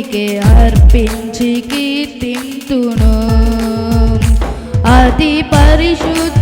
నీకే అర్పించి కీర్తింతును అతి పరిశుద్ధ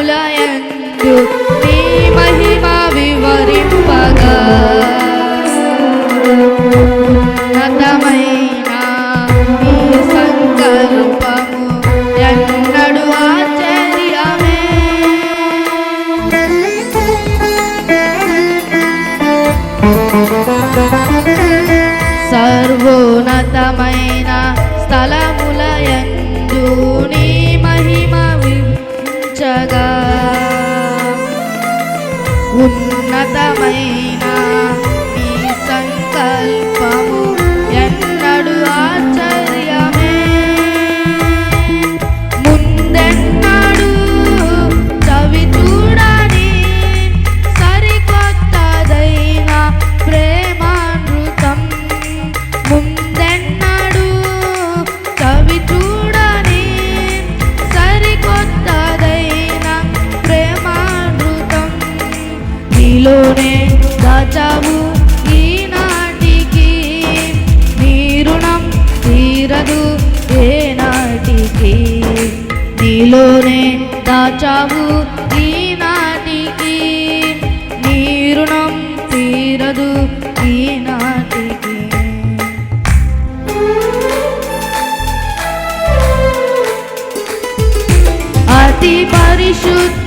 العلا ينجو my నీలోనే దాచావు ఈనాటికి నీ రుణం తీరదు ఈనాటికి అతి పరిశుద్ధ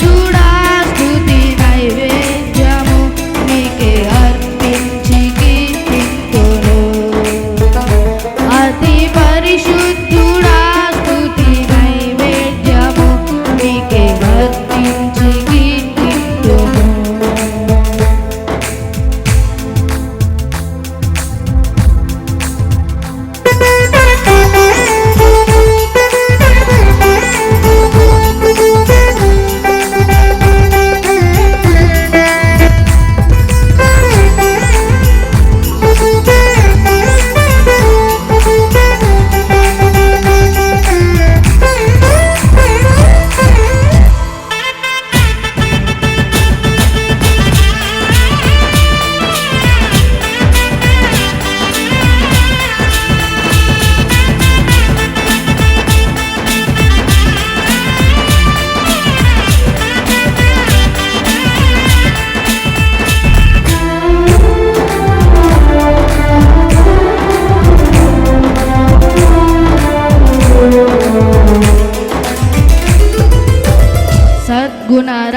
na